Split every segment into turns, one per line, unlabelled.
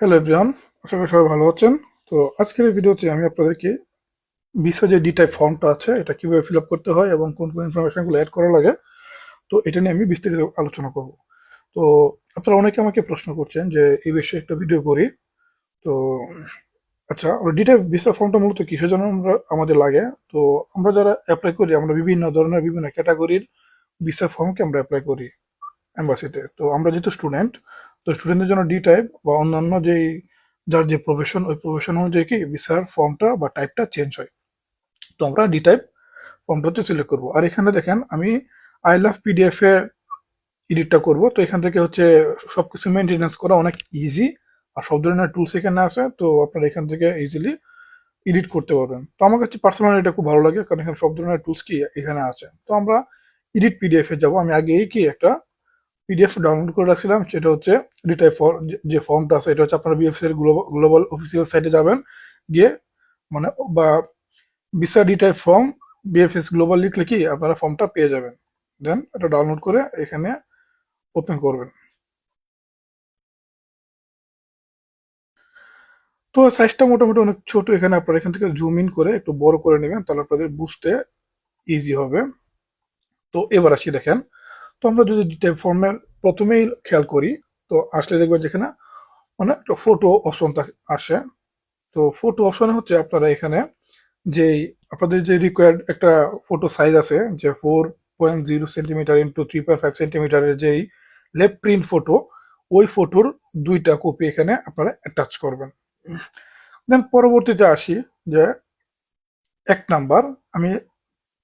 Hello everyone আশা করি সবাই ভালো আছেন। তো আজকের এই ভিডিওতে আমি আপনাদেরকে ভিসা যে ডি টাইপ ফর্মটা আছে, এটা কীভাবে ফিল করতে হয় এবং কোন কোন ইনফরমেশনগুলো অ্যাড করা লাগে, তো এটা নিয়ে আমি বিস্তারিত আলোচনা করব। তো আপনারা অনেকে আমাকে প্রশ্ন করছেন যে এই বিষয়ে একটা ভিডিও করি। তো আচ্ছা ডি টাইপ ভিসা ফর্মটা মূলত কিসের জন্য আমরা, আমাদের লাগে? তো আমরা যারা অ্যাপ্লাই করি, আমরা বিভিন্ন ধরনের, বিভিন্ন ক্যাটাগরির ভিসা ফর্মকে আমরা অ্যাপ্লাই করি এম্বাসিতে তো আমরা যেহেতু স্টুডেন্ট তো স্টুডেন্টদের জন্য ডি টাইপ বা অন্যান্য যেই, যার যে প্রফেশন ওই প্রফেশন অনুযায়ী কি ভিসার ফর্মটা বা টাইপটা চেঞ্জ হয়। তো আমরা ডি টাইপ ফর্মটা হচ্ছে সিলেক্ট করব। আর এখানে দেখেন, আমি আই লাভ পিডিএফ এ এডিটটা করব। তো এখান থেকে হচ্ছে সব কিছু মেনটেন্যান্স করা অনেক ইজি আর সব ধরনের টুলস এখানে আছে। তো আপনারা এখান থেকে ইজিলি এডিট করতে পারবেন। তো আমার কাছে পার্সোনালি এটা খুব ভালো লাগে, কারণ এখানে সব ধরনের টুলস কি এখানে আছে। তো আমরা এডিট পিডিএফ এ যাব। আমি আগেই কি একটা পিডিএফ ডাউনলোড করে রাখছিলাম, সেটা হচ্ছে ডিটাইপ যে ফর্মটা আছে, এটা হচ্ছে আপনারা বিএফসি এর গ্লোবাল অফিসিয়াল সাইটে যাবেন, গিয়ে মানে বা visa D type form VFS Global লিখলে কি আপনারা ফর্মটা পেয়ে যাবেন। দেন এটা ডাউনলোড করে এখানে ওপেন করবেন। তো সাইজটা মোটামুটি অনেক ছোট, এখানে আপনারা এখান থেকে জুম ইন করে একটু বড় করে নেবেন, তাহলে আপনাদের বুঝতে ইজি হবে। তো এবার আসি দেখেন। তো আমরা যদি ডিটাইপ ফর্মের প্রথমেই খেয়াল করি, তো আসলে দেখবেন যেখানে মানে একটা ফটো অপশন আসে। তো ফটো অপশনে হচ্ছে আপনারা এখানে যেই আপনাদের যে রিকোয়ার্ড একটা ফটো সাইজ আছে, যে four point zero centimetre into three point five সেন্টিমিটারের যেই লেফট প্রিন্ট ফটো ওই ফটোর দুইটা কপি এখানে আপনারা অ্যাটাচ করবেন। দেন পরবর্তীতে আসি যে এক নাম্বার আমি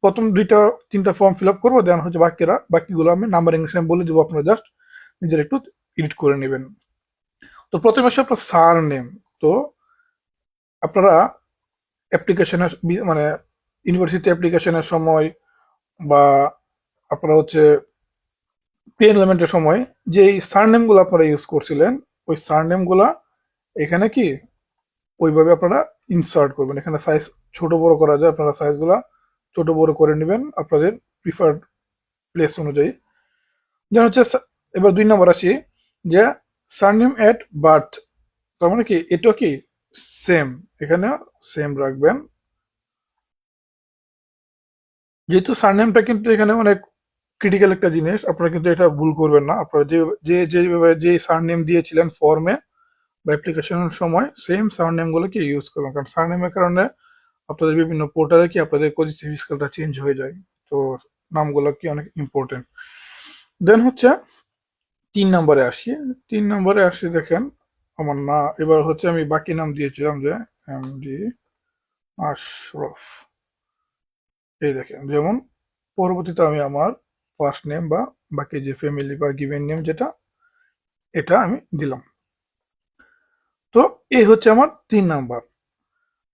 প্রথম দুইটা, তিনটা ফর্ম ফিল আপ করব দেন হচ্ছে বাকিরা, বাকিগুলো আমি নাম্বার ইংলিশ বলে দেবো আপনারা জাস্ট নিজের একটু এডিট করে নেবেন। তো প্রথমে আসে আপনার সার নেম তো আপনারা অ্যাপ্লিকেশনের মানে ইউনিভার্সিটি অ্যাপ্লিকেশনের সময় বা আপনারা হচ্ছে পে এনরোলমেন্টের সময় যেই সারনেমগুলো আপনারা ইউজ করছিলেন, ওই সারনেমগুলা এখানে কি? ওইভাবে আপনারা ইনসার্ট করবেন। এখানে সাইজ ছোট বড় করা যায়, আপনারা সাইজগুলা ছোট বড় করে নেবেন আপনাদের প্রিফার্ড প্লেস অনুযায়ী। যেন হচ্ছে এবার দুই নম্বর আসি, যে সারনেম এট বার্থ তার মানে কি এটা কি সেম এখানে সেম রাখবেন। যেহেতু সারনেমটা কিন্তু এখানে অনেক ক্রিটিক্যাল একটা জিনিস, আপনারা কিন্তু এটা ভুল করবেন না। আপনারা যে যে যেভাবে যে সারনেম দিয়েছিলেন ফর্মে বা অ্যাপ্লিকেশনের সময় সেম সারনেমগুলোকে ইউজ করবেন। কারণ সারনেমের কারণে আপনাদের বিভিন্ন পোর্টালে কি আপনাদের কোজিসি স্কেলটা চেঞ্জ হয়ে যায়? তো নামগুলো কি অনেক ইম্পর্টেন্ট দেন হচ্ছে তিন নম্বরে আসি। তিন নম্বরে আসি দেখেন, আমার না, এবার হচ্ছে আমি বাকি নাম দিয়েছিলাম যে এম ডি আশরফ এই দেখেন, যেমন পরবর্তীতে আমি আমার ফার্স্ট নেম বা বাকি যে ফ্যামিলি বা গিভেন নেম যেটা, এটা আমি দিলাম। তো এই হচ্ছে আমার তিন নাম্বার।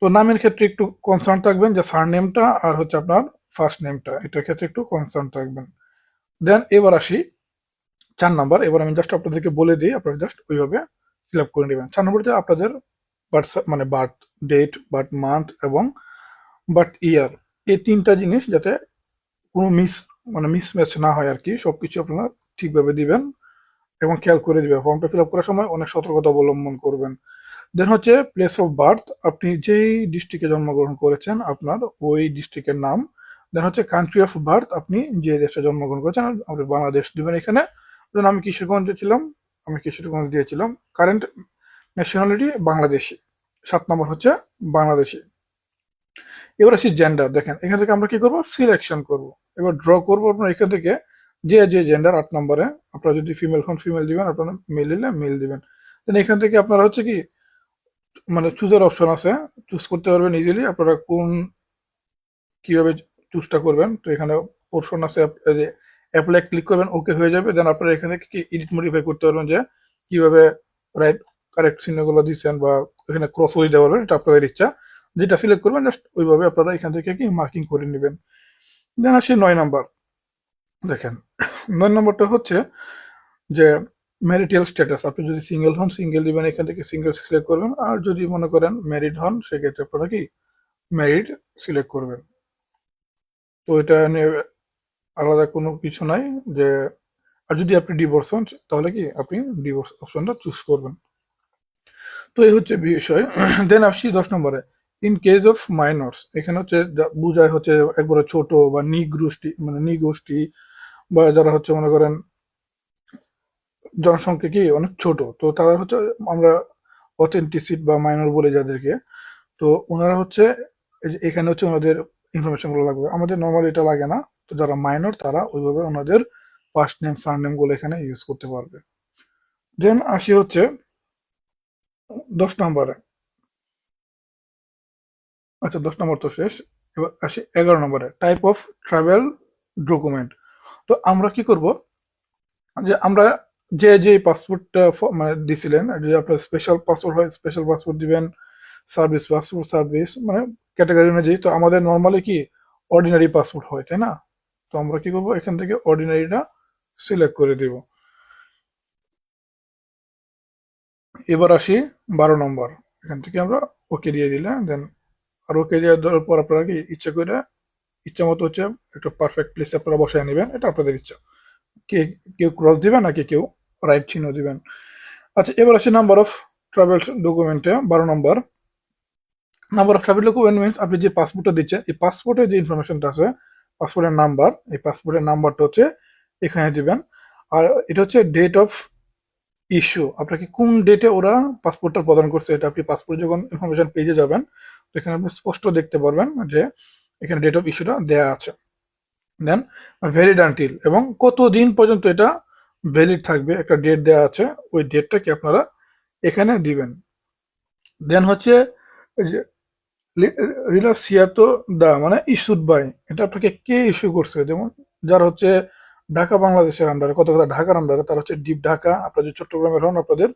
তো নামের ক্ষেত্রে একটু কনসার্ন থাকবেন যে সার নেমটা আর হচ্ছে আপনার ফার্স্ট নেমটা এটার ক্ষেত্রে একটু কনসার্ন থাকবেন। দেন এবার আসি, চার নাম্বার এবার আমি জাস্ট আপনাদেরকে বলে দিই, আপনারা জাস্ট ওইভাবে ফিল আপ করে নেবেন। চার নম্বরতে আপনাদের বার্থ মানে বার্থ ডেট বার্থ মান্থ এবং বার্থ ইয়ার এই তিনটা জিনিস যাতে কোনো মিস মানে মিসম্যাচ না হয় আর কি সব কিছু আপনারা ঠিকভাবে দিবেন এবং খেয়াল করে দিবেন। ফর্মটা ফিল আপ করার সময় অনেক সতর্কতা অবলম্বন করবেন। দেন হচ্ছে প্লেস অফ বার্থ আপনি যেই ডিস্ট্রিক্টে জন্মগ্রহণ করেছেন আপনার, ওই ডিস্ট্রিক্টের নাম। দেন হচ্ছে কান্ট্রি অফ বার্থ আপনি যে দেশে জন্মগ্রহণ করেছেন আপনি বাংলাদেশ দিবেন এখানে। দেন আমি কিশোরগঞ্জে ছিলাম, আমি কিশোরগঞ্জ দিয়েছিলাম কারেন্ট ন্যাশনালিটি বাংলাদেশি। সাত নম্বর হচ্ছে বাংলাদেশি। এবার আসি জেন্ডার দেখেন, এখান থেকে আমরা কি করব? সিলেকশন করব। এবার ড্র করব আপনার এখান থেকে যে যে জেন্ডার আট নম্বরে। আপনারা যদি ফিমেল হন ফিমেল দিবেন, আপনারা মেল দিলে মেল দিবেন। দেন এখান থেকে আপনারা হচ্ছে কি মানে চুজের অপশন আছে। চুজ করতে পারবেন ইজিলি আপনারা কোন, কীভাবে চুজটা করবেন, তো এখানে পোর্শন আছে অ্যাপ্লাই ক্লিক করবেন ওকে হয়ে যাবে। দেন আপনারা এখানে কি এডিট মডিফাই করতে পারবেন যে কীভাবে রাইট কারেক্ট চিহ্নগুলো দিচ্ছেন বা এখানে ক্রস করে দেওয়া পারবেন এটা আপনাদের ইচ্ছা। যেটা সিলেক্ট করবেন জাস্ট ওইভাবে আপনারা এখান থেকে কি মার্কিং করে নেবেন। দেন আসি নয় নাম্বার দেখেন, নয় নম্বরটা হচ্ছে যে ম্যারিটাল স্ট্যাটাস আপনি যদি সিঙ্গেল হন সিঙ্গেল দিবেন এখান থেকে সিঙ্গেল সিলেক্ট করবেন, আর যদি মনে করেন ম্যারিড হন, সেক্ষেত্রে আপনারা কি ম্যারিড সিলেক্ট করবেন। তো এটা নিয়ে আলাদা কোনো কিছু নাই যে, আর যদি আপনি ডিভোর্স হন, তাহলে কি আপনি ডিভোর্স অপশনটা চুজ করবেন। তো এই হচ্ছে বিষয়। দেন আসছি দশ নম্বরে। ইন কেস অফ মাইনর্স এখানে হচ্ছে বোঝায় হচ্ছে একবারে ছোট বা নি গোষ্ঠী মানে নি গোষ্ঠী, বা যারা হচ্ছে মনে করেন জনসংখ্যা কি অনেক ছোট। তো তারা হচ্ছে আমরা অথেন্টিসিট বা মাইনর বলে যাদেরকে, তো ওনারা হচ্ছে এখানে হচ্ছে ওনাদের ইনফরমেশনগুলো লাগবে। আমাদের নর্মাল এটা লাগে না, তো যারা মাইনর তারা ওইভাবে ওনাদের ফার্স্ট নেম সার নেমগুলো এখানে ইউজ করতে পারবে। দেন আসি হচ্ছে দশ নম্বরে। আচ্ছা দশ নম্বর তো শেষ। এবার আসি এগারো নম্বরে। টাইপ অফ ট্রাভেল ডকুমেন্ট তো আমরা কি করব? যে আমরা যে যে পাসপোর্টটা মানে দিছিলেন যদি আপনার স্পেশাল পাসপোর্ট হয় স্পেশাল পাসপোর্ট দিবেন সার্ভিস পাসপোর্ট সার্ভিস মানে ক্যাটাগরি অনুযায়ী, তো আমাদের নর্মালি কি অর্ডিনারি পাসপোর্ট হয়, তাই না? তো আমরা কি করব? এখান থেকে অর্ডিনারিটা সিলেক্ট করে দিব। এবার আসি বারো নম্বর। এখান থেকে আমরা ওকে দিয়ে দিলে দেন আর ওকে দিয়ে দেওয়ার পর আপনারা কি ইচ্ছা করে, ইচ্ছা মতো হচ্ছে একটা পারফেক্ট প্লেস আপনারা বসায় নেবেন, এটা আপনাদের ইচ্ছা। কে, কেউ ক্রস দিবেন নাকি কেউ? রাইট চিহ্ন দিবেন। আচ্ছা এবার আছে নাম্বার অফ ট্রাভেল ডকুমেন্টে বারো নম্বর number of travel document means আপনি যে পাসপোর্টটা দিচ্ছেন, এই পাসপোর্টের যে ইনফরমেশনটা আছে পাসপোর্টের নাম্বার এই পাসপোর্টের নাম্বারটা হচ্ছে এখানে দিবেন। আর এটা হচ্ছে ডেট অফ ইস্যু আপনাকে কোন ডেটে ওরা পাসপোর্টটা প্রদান করছে, এটা আপনি পাসপোর্ট যখন ইনফরমেশন পেজে যাবেন এখানে আপনি স্পষ্ট দেখতে পারবেন যে এখানে ডেট অফ ইস্যুটা দেয়া আছে। দেন ভ্যালিড আনটিল এবং কত দিন পর্যন্ত এটা ভ্যালিড থাকবে, একটা ডেট দেওয়া আছে, ওই ডেটটাকে আপনারা এখানে দিবেন। দেন হচ্ছে রিলাসিয়াতো দা মানে ইস্যুড বাই এটা আপনাকে কে ইস্যু করছে? যেমন যারা হচ্ছে ঢাকা, বাংলাদেশের আন্ডারে কত কথা, ঢাকার আন্ডারে তারা হচ্ছে ডিপ ঢাকা, আপনার যে চট্টগ্রামের হন, আপনাদের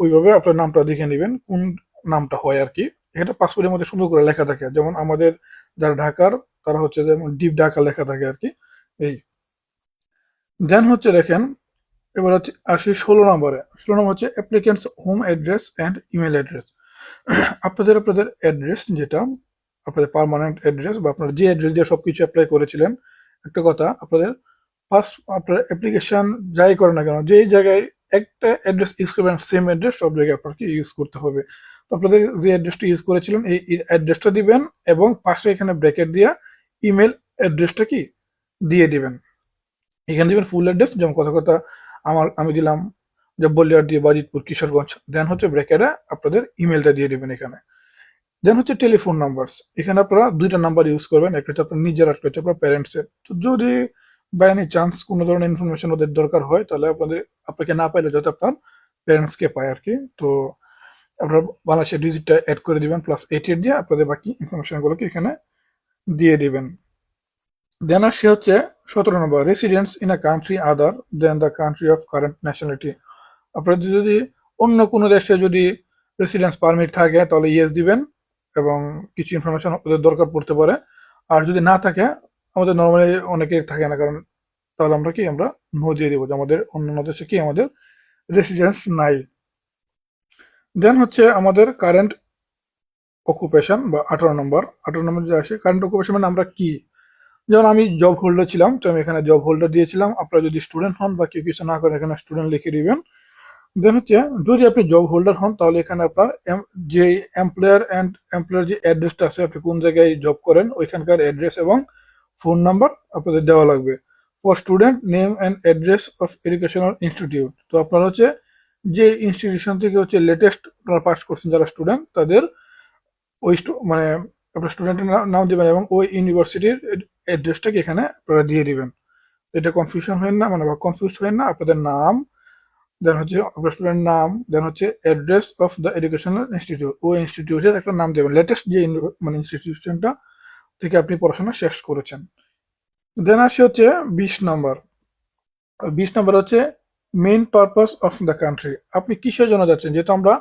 ওইভাবে আপনার নামটা দেখে নেবেন, কোন নামটা হয় আর কি। এটা পাসপোর্টের মধ্যে সুন্দর করে লেখা থাকে, যেমন আমাদের যারা ঢাকার, তারা হচ্ছে যেমন ডিপ ঢাকা লেখা থাকে আর কি, এই। দেন হচ্ছে দেখেন এবার হচ্ছে আসি ষোলো নম্বরে। ষোলো নম্বর হচ্ছে applicants home address and email address আপনাদের আপনাদের অ্যাড্রেস যেটা, আপনাদের পার্মানেন্ট অ্যাড্রেস বা আপনার যে অ্যাড্রেস দিয়ে সব কিছু অ্যাপ্লাই করেছিলেন, একটা কথা, আপনাদের ফার্স্ট আপনার অ্যাপ্লিকেশন যাই করেন না কেন, যেই জায়গায় একটা অ্যাড্রেস ইউজ করবেন সেম অ্যাড্রেস সব জায়গায় আপনাকে ইউজ করতে হবে। তো আপনাদের যে অ্যাড্রেসটা ইউজ করেছিলেন, এই অ্যাড্রেসটা দিবেন এবং পাশে এখানে ব্র্যাকেট দিয়ে ইমেল অ্যাড্রেসটা কি? দিয়ে দিবেন। এখানে দিবেন ফুল অ্যাড্রেস যেমন কথা কথা আমার, আমি দিলাম যে বলিয়ার দিয়ে বাজিতপুর কিশোরগঞ্জ। দেন হচ্ছে ব্র্যাকেটে আপনাদের ইমেলটা দিয়ে দিবেন এখানে। দেন হচ্ছে টেলিফোন নাম্বার এখানে আপনারা দুইটা নাম্বার ইউজ করবেন, একটা হচ্ছে আপনার নিজের, একটা হচ্ছে আপনার প্যারেন্টসের তো যদি বাই এনি চান্স কোনো ধরনের ইনফরমেশন ওদের দরকার হয়, তাহলে আপনাদের, আপনাকে না পাইলে যাতে আপনার প্যারেন্টসকে পায় আর কি তো আপনার বাংলাদেশের ডিজিটটা অ্যাড করে দিবেন প্লাস এইট দিয়ে আপনাদের বাকি ইনফরমেশনগুলোকে এখানে দিয়ে দিবেন। দেন আসছে হচ্ছে সতেরো নম্বর residents in a country other than the country of current nationality আপনাদের যদি অন্য কোনো দেশে যদি রেসিডেন্স পারমিট থাকে, তাহলে ইয়েস দিবেন এবং কিছু ইনফরমেশন ওদের দরকার পড়তে পারে। আর যদি না থাকে, আমাদের নর্মালি অনেকে থাকে না, কারণ তাহলে আমরা কি, আমরা নো দিয়ে দিব যে আমাদের অন্য দেশে কি আমাদের রেসিডেন্স নাই। দেন হচ্ছে আমাদের কারেন্ট অকুপেশন বা আঠারো নম্বর আঠারো নম্বর যে আসে কারেন্ট অকুপেশন মানে আমরা কি? যেমন আমি জব হোল্ডার ছিলাম, তো আমি এখানে জব হোল্ডার দিয়েছিলাম। আপনারা যদি স্টুডেন্ট হন বা কেউ কিছু না করেন এখানে স্টুডেন্ট লিখে দিবেন। দেন হচ্ছে, যদি আপনি জব হোল্ডার হন, তাহলে এখানে আপনার যে এমপ্লয়ার অ্যান্ড এমপ্লয়ার যে অ্যাড্রেসটা আছে, আপনি কোন জায়গায় জব করেন, ওইখানকার অ্যাড্রেস এবং ফোন নাম্বার আপনাদের দেওয়া লাগবে। For student name and address of educational institute তো আপনার হচ্ছে, যে ইনস্টিটিউশন থেকে হচ্ছে লেটেস্ট পাস করছেন যারা স্টুডেন্ট তাদের ওই মানে আপনার স্টুডেন্টের নাম দেবেন এবং ওই ইউনিভার্সিটির অ্যাড্রেসটাকে এখানে? আপনারা দিয়ে দিবেন। এটা কনফিউশন হয় না মানে কনফিউজ হয় না। আপনাদের নাম দেন হচ্ছে আপনার স্টুডেন্ট নাম দেন হচ্ছে address of the educational institute ওই ইনস্টিটিউটের একটা নাম দেবেন। লেটেস্ট যে মানে ইনস্টিটিউশনটা থেকে আপনি পড়াশোনা শেষ করেছেন। দেন আসে হচ্ছে বিশ নম্বর বিশ নম্বর হচ্ছে main purpose of the country আপনি কিসের জন্য যাচ্ছেন? যেহেতু আমরা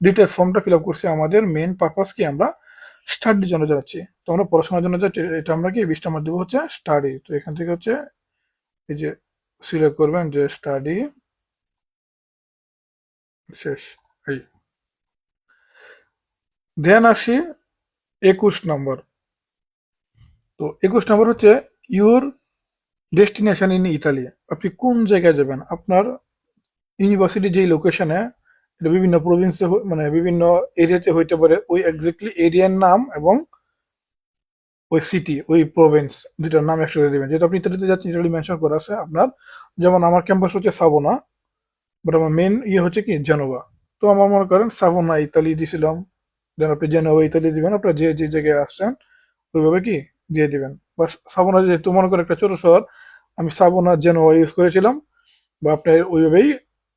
ডিটেল ফর্মটা ফিল আপ করছি, আমাদের মেইন পারপাস কি আমরা স্টাডির জন্য যাচ্ছি। তো আমরা পড়াশোনার জন্য যাচ্ছি এটা আমরা কি বিশ নম্বর দেবো হচ্ছে স্টাডি তো এখান থেকে হচ্ছে এই যে সিলেক্ট করবেন যে স্টাডি শেষ। এই। দেন আসি একুশ নম্বর তো একুশ নম্বর হচ্ছে ইউর ডেস্টিনেশন ইন ইতালি আপনি কোন জায়গায় যাবেন? আপনার ইউনিভার্সিটি যেই লোকেশনে এটা বিভিন্ন প্রভিন্সে মানে বিভিন্ন এরিয়াতে হইতে পারে, ওই এক্স্যাক্টলি এরিয়ার নাম এবং ওই সিটি ওই প্রভিন্স দুটার নাম একসাথে দিবেন। যেহেতু আপনি ইতালিতে যাচ্ছেন, ইতালি মেনশন করা আছে আপনার। যেমন আমার ক্যাম্পাস হচ্ছে সাবোনা বাট আমার মেন ইয়ে হচ্ছে কি? জেনোভা তো আমার মনে করেন সাবোনা ইতালি দিছিলাম। দেন আপনি জেনোভা ইতালি দিবেন, আপনার যে যে জায়গায় আসছেন, ওইভাবে কি? দিয়ে দিবেন। বা সাবোনা যেহেতু মনে করেন একটা ছোট শহর, আমি সাবোনা জেনোভা ইউজ করেছিলাম, বা আপনি ওইভাবেই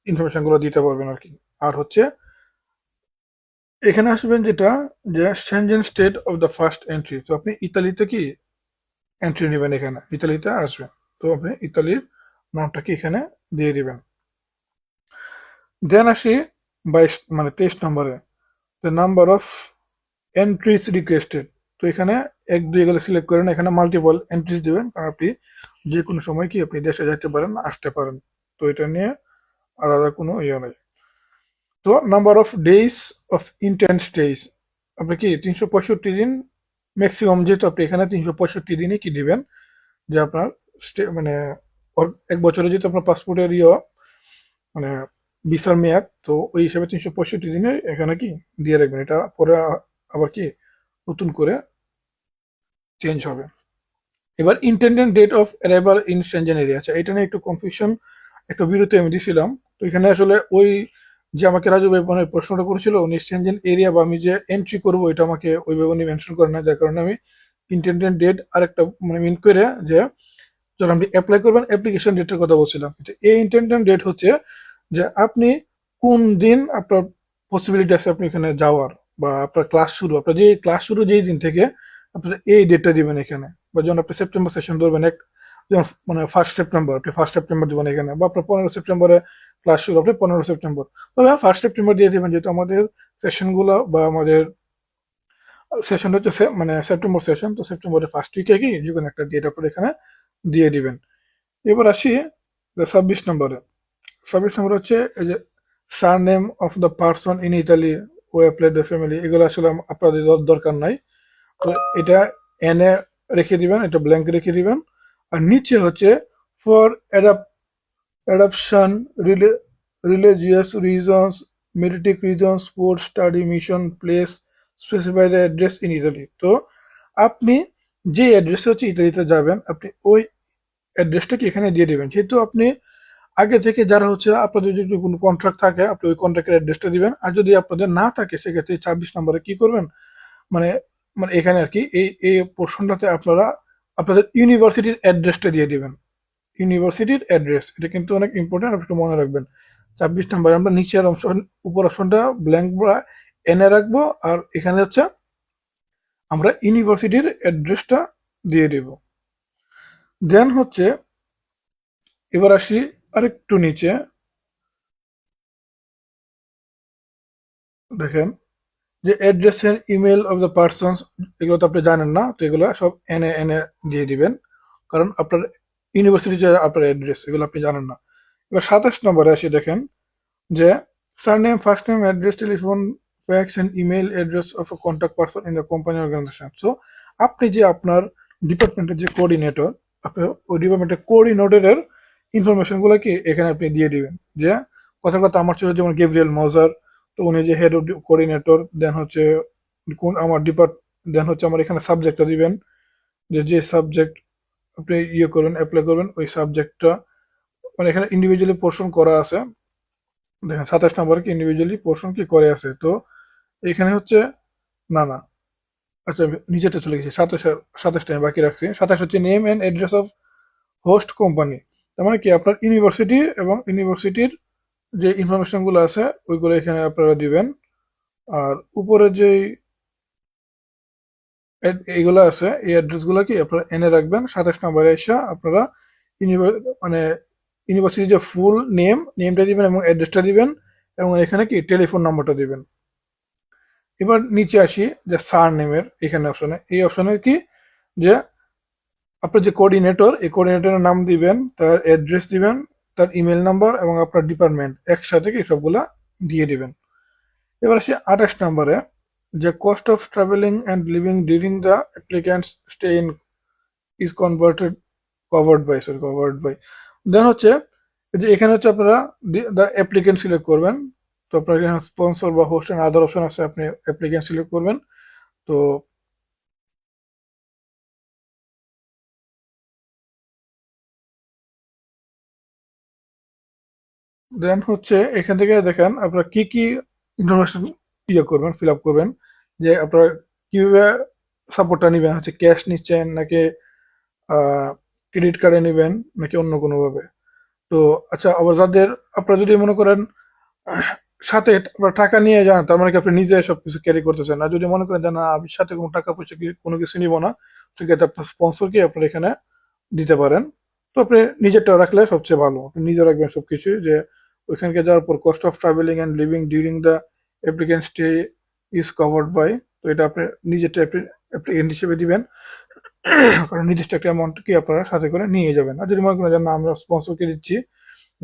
ইনফরমেশনগুলো দিতে পারবেন আর কি। আর হচ্ছে এখানে আসবেন যেটা, যে Schengen state of the first entry তো আপনি ইতালিতে কি এন্ট্রি নেবেন এখানে? ইতালিতে আসবেন। তো আপনি ইতালির নামটা কি এখানে দিয়ে দিবেন। দেন আসি বাইশ মানে তেইশ নম্বরে। The number of entries requested তো এখানে এক, দুই এগুলো সিলেক্ট করেন। এখানে মাল্টিপল এন্ট্রিজ দিবেন। কারণ আপনি যে কোনো সময় কি আপনি দেশে যাইতে পারেন, আসতে পারেন। তো এটা নিয়ে আলাদা কোনো ইয়ে নেই। তো number of days of intent stage আপনি কি তিনশো পঁয়ষট্টি দিন ম্যাক্সিমাম যেহেতু আপনি এখানে তিনশো পঁয়ষট্টি দিনই কি দিবেন? যে আপনার মানে এক বছরে যেহেতু আপনার পাসপোর্টের ইয়ে মানে ভিসার মেয়াদ, তো ওই হিসাবে তিনশো পঁয়ষট্টি দিনে এখানে কি দিয়ে রাখবেন? এটা পরে আবার কি নতুন করে চেঞ্জ হবে। এবার intended date of arrival in Schengen area আচ্ছা এটা নিয়ে একটু কনফিউশন একটা বিরতি আমি দিছিলাম। তো এখানে আসলে ওই যে আমাকে রাজু ভাই প্রশ্নটা করেছিল সেনজেন এরিয়া বা আমি যে এন্ট্রি করব, এটা আমাকে ওইভাবে উনি মেনশন করে না, যার কারণে আমি ইন্টেন্ডেন্ট ডেট আর একটা মানে মিন করে যে যখন আপনি অ্যাপ্লাই করবেন অ্যাপ্লিকেশন ডেটের কথা বলছিলাম। এই ইন্টেন্ডেন্ট ডেট হচ্ছে যে আপনি কোন দিন আপনার পসিবিলিটি আছে আপনি এখানে যাওয়ার বা আপনার ক্লাস শুরু, আপনার যে ক্লাস শুরু যেই দিন থেকে আপনার এই ডেটটা দিবেন এখানে। বা যখন আপনি সেপ্টেম্বর সেশন ধরবেন, এক যেমন মানে ফার্স্ট সেপ্টেম্বর আপনি ফার্স্ট সেপ্টেম্বর দিবেন এখানে, বা আপনার পনেরো সেপ্টেম্বরে ক্লাস শুরু আপনি পনেরো সেপ্টেম্বর। তবে ফার্স্ট সেপ্টেম্বর দিয়ে দিবেন, যেহেতু আমাদের সেশনগুলো বা আমাদের সেশন হচ্ছে মানে সেপ্টেম্বর সেশন তো সেপ্টেম্বরের ফার্স্ট উইকে কি, যে কোনো একটা ডেট আপনার এখানে দিয়ে দিবেন। এবার আসি ছাব্বিশ নম্বরে। ছাব্বিশ নম্বর হচ্ছে এই যে surname of the person in Italy O the family এগুলো আসলে আপনাদের দরকার নাই। তো এটা এনে রেখে দিবেন, এটা ব্ল্যাঙ্ক রেখে দিবেন। আর নিচে হচ্ছে for adoption religious reasons medical reason sports study mission place specify the address in Italy তো আপনি যে অ্যাড্রেসে হচ্ছে ইতালিতে যাবেন, আপনি ওই অ্যাড্রেসটা কি এখানে দিয়ে দেবেন। যেহেতু আপনি আগে থেকে যারা হচ্ছে আপনাদের যদি কোনো কন্ট্রাক্ট থাকে, আপনি ওই কন্ট্রাক্টের অ্যাড্রেসটা দিবেন। আর যদি আপনাদের না থাকে, সেক্ষেত্রে ছাব্বিশ নম্বরে কি করবেন? মানে মানে এখানে আর কি, এই এই পোর্শনটাতে আপনারা আপনাদের ইউনিভার্সিটির অ্যাড্রেসটা দিয়ে দিবেন। ইউনিভার্সিটির অ্যাড্রেস এটা কিন্তু অনেক ইম্পর্টেন্ট আপনি একটু মনে রাখবেন। ছাব্বিশ নম্বরে আমরা নিচের অংশ উপর অপশনটা ব্ল্যাঙ্ক বা এনে রাখব, আর এখানে হচ্ছে আমরা ইউনিভার্সিটির অ্যাড্রেসটা দিয়ে দেব। দেন হচ্ছে, এবার আসি আরেকটু নিচে। দেখেন, যে address and email of the persons এগুলো তো আপনি জানেন না, তো এগুলো সব এনে এনে দিয়ে দিবেন। কারণ আপনার ইউনিভার্সিটি যে আপনার অ্যাড্রেস এগুলো আপনি জানেন না। এবার সাতাশ নম্বরে আসি, দেখেন যে surname first name address telephone fax and email address of contact person in the company organization so আপনি যে আপনার ডিপার্টমেন্টের যে কোঅর্ডিনেটর আপনি ওই ডিপার্টমেন্টের কোঅর্ডিনেটরের ইনফরমেশনগুলো কি এখানে আপনি দিয়ে দিবেন? যে কথা কথা আমার ছিল যেমন গেব্রিয়েল মজার তো উনি যে হেড কোঅর্ডিনেটর দেন হচ্ছে কোন আমার ডিপার্ট দেন হচ্ছে আমার এখানে সাবজেক্টটা দিবেন। যে যে সাবজেক্ট আপনি ইয়ে করবেন অ্যাপ্লাই করবেন ওই সাবজেক্টটা মানে এখানে ইন্ডিভিজুয়ালি পোর্শন করা আছে। দেখেন, সাতাশ নম্বরে কি ইন্ডিভিজুয়ালি পোর্শন কি করে আছে? তো এখানে হচ্ছে, না না। আচ্ছা আমি নিচেটা চলে গেছি। সাতাশ সাতাশটা টাইম বাকি রাখছি। সাতাশ হচ্ছে name and address of host company তার মানে কি? আপনার ইউনিভার্সিটি এবং ইউনিভার্সিটির যে ইনফরমেশনগুলো আছে, ওইগুলো এখানে আপনারা দিবেন। আর উপরে যে এইগুলো আছে। এই অ্যাড্রেসগুলো কি? আপনারা এনে রাখবেন। সাতাশ নম্বরে এসে আপনারা মানে ইউনিভার্সিটির যে ফুল নেম নেমটা দিবেন এবং অ্যাড্রেসটা দিবেন এবং এখানে কি? টেলিফোন নাম্বারটা দিবেন। এবার নিচে আসি যে সার নেমের এখানে অপশনে এই অপশনে কি? যে আপনার যে কোঅর্ডিনেটর এই কোঅর্ডিনেটরের নাম দিবেন, তার অ্যাড্রেস দিবেন, তার ইমেল নাম্বার এবং আপনার ডিপার্টমেন্ট একসাথে কি সবগুলা দিয়ে দিবেন। এবার আসি আঠাশ নম্বরে। যে cost of travelling and living during the applicant's stay in is converted covered by sorry covered by then হচ্ছে যে এখানে হচ্ছে আপনারা দ্য অ্যাপ্লিকেন্ট সিলেক্ট করবেন। তো আপনার এখানে স্পন্সর বা হোস্ট এন্ড আদার অপশন আছে, আপনি অ্যাপ্লিকেন্ট সিলেক্ট করবেন। তো দেন হচ্ছে, এখান থেকে দেখেন আপনারা কি কি ইনফরমেশন ইয়ে করবেন ফিল আপ করবেন, যে আপনারা কীভাবে সাপোর্টটা নেবেন? হচ্ছে ক্যাশ নিচ্ছেন নাকি ক্রেডিট কার্ডে নেবেন নাকি অন্য কোনোভাবে? তো আচ্ছা আবার যাদের, আপনারা যদি মনে করেন, সাথে আপনার টাকা নিয়ে যান, তার মানে কি আপনি নিজে সবকিছু ক্যারি করতেছেন? আর যদি মনে করেন যে না, আমি সাথে কোনো টাকা পয়সা কোনো কিছু নিব না সেক্ষেত্রে আপনার স্পন্সরকে আপনারা এখানে দিতে পারেন। তো আপনি নিজেরটা রাখলে সবচেয়ে ভালো। আপনি নিজে রাখবেন সবকিছু, যে ওইখানকে যাওয়ার পর cost of travelling and living during the applicant stay is covered by তো এটা আপনি নিজেরটা অ্যাপ্লিকেন্ট হিসেবে দিবেন। কারণ নির্দিষ্ট একটা অ্যামাউন্ট কি আপনারা সাথে করে নিয়ে যাবেন। আর যদি মনে করেন যে না, আমরা স্পন্সরকে দিচ্ছি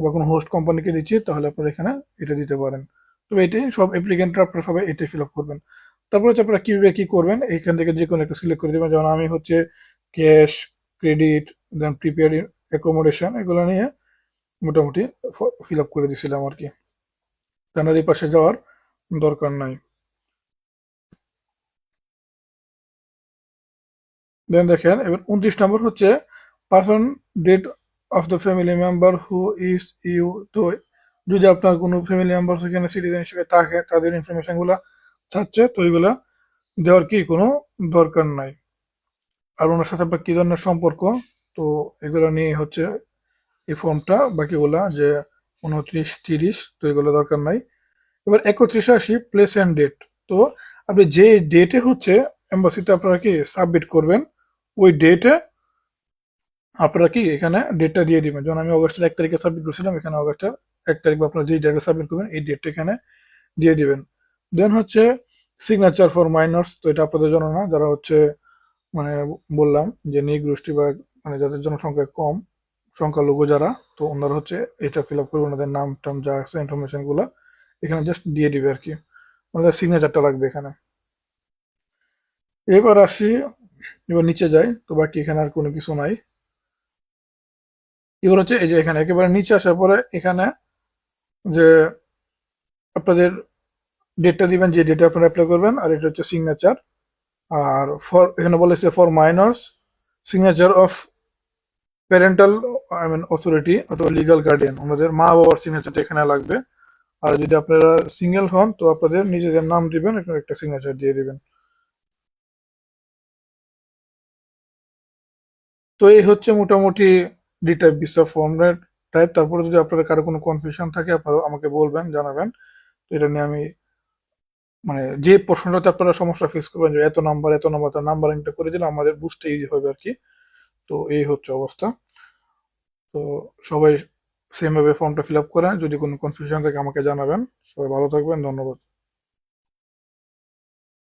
বা কোনো হোস্ট কোম্পানিকে দিচ্ছি, তাহলে আপনারা এখানে এটা দিতে পারেন। তবে এটাই সব অ্যাপ্লিকেন্টরা আপনারা সবাই এটাই ফিল আপ করবেন। তারপর হচ্ছে আপনারা কীভাবে কী করবেন, এখান থেকে যে কোনো একটা সিলেক্ট করে দেবেন। যেমন আমি হচ্ছে cash credit then prepare accommodation এগুলো নিয়ে মোটামুটি ফিল আপ করে দিয়েছিলাম আর কি। আর এই পাশে যাওয়ার দরকার নাই। দেন দেখেন, এবার উনত্রিশ নম্বর হচ্ছে person date of the family member who is you তো যদি আপনার কোনো ফ্যামিলি মেম্বার সেখানে সিটিজেন হিসেবে থাকে, তাদের ইনফরমেশনগুলা চাচ্ছে তো এগুলা দেওয়ার কি কোনো দরকার নাই। আর ওনার সাথে আপনার কি ধরনের সম্পর্ক, তো এগুলো নিয়ে হচ্ছে এই ফর্মটা বাকিগুলা যে উনত্রিশ, তিরিশ, তো এগুলো দরকার নাই। এবার একত্রিশে আসি প্লেস অ্যান্ড ডেট তো আপনি যে ডেটে হচ্ছে এম্বাসিতে আপনারা কি সাবমিট করবেন, ওই ডেটে আপনারা কি এখানে ডেটটা দিয়ে দিবেন। যেমন আমি অগস্টের এক তারিখে সাবমিট করছিলাম, এখানে অগস্টের এক তারিখ বা আপনারা যেই ডেটে সাবমিট করবেন, এই ডেটটা এখানে দিয়ে দিবেন। দেন হচ্ছে সিগনেচার ফর মাইনর্স তো এটা আপনাদের জন্য না, যারা হচ্ছে মানে বললাম যে নিগ গোষ্ঠী বা মানে যাদের জনসংখ্যা কম, সংখ্যালঘু যারা, তো ওনারা হচ্ছে এটা ফিল আপ করবে ওনাদের নাম টাম যা আছে ইনফরমেশনগুলো। এখানে জাস্ট দিয়ে দিবে আর কি। আমাদের সিগনেচারটা লাগবে এখানে। এবার আসি, এবার নিচে যাই, তো বাকি এখানে আর কোনো কিছু নাই। এবার হচ্ছে এই যে এখানে, একেবারে নিচে আসার পরে এখানে যে আপনাদের ডেটটা দিবেন, যে ডেটে আপনারা অ্যাপ্লাই করবেন, আর এটা হচ্ছে সিগনেচার আর ফর এখানে বলেছে for minors signature of parental I mean authority অথবা লিগাল গার্ডিয়ান ওনাদের মা বাবার সিগনেচারটা এখানে লাগবে। আর যদি আপনারা সিঙ্গেল হন, তো আপনাদের নিজেদের নাম দিবেন এখানে একটা সিগনেচার দিয়ে দিবেন। তো এই হচ্ছে মোটামুটি ডি টাইপ ভিসা ফর্মের টাইপ তারপরে যদি আপনাদের কারও কোনো কনফিউশন থাকে আপনারা আমাকে বলবেন, জানাবেন। তো এটা নিয়ে আমি মানে যে প্রশ্নটাতে আপনারা সমস্যা ফেস করবেন, যে এত নাম্বার এত নাম্বার তার নাম্বারিংটা করে দিলে আমাদের বুঝতে ইজি হবে আর কি। তো এই হচ্ছে অবস্থা। তো সবাই সেম ভাবে ফর্মটা ফিল আপ করেন যদি কোনো কনফিউশন থাকে আমাকে জানাবেন। সবাই ভালো থাকবেন, ধন্যবাদ।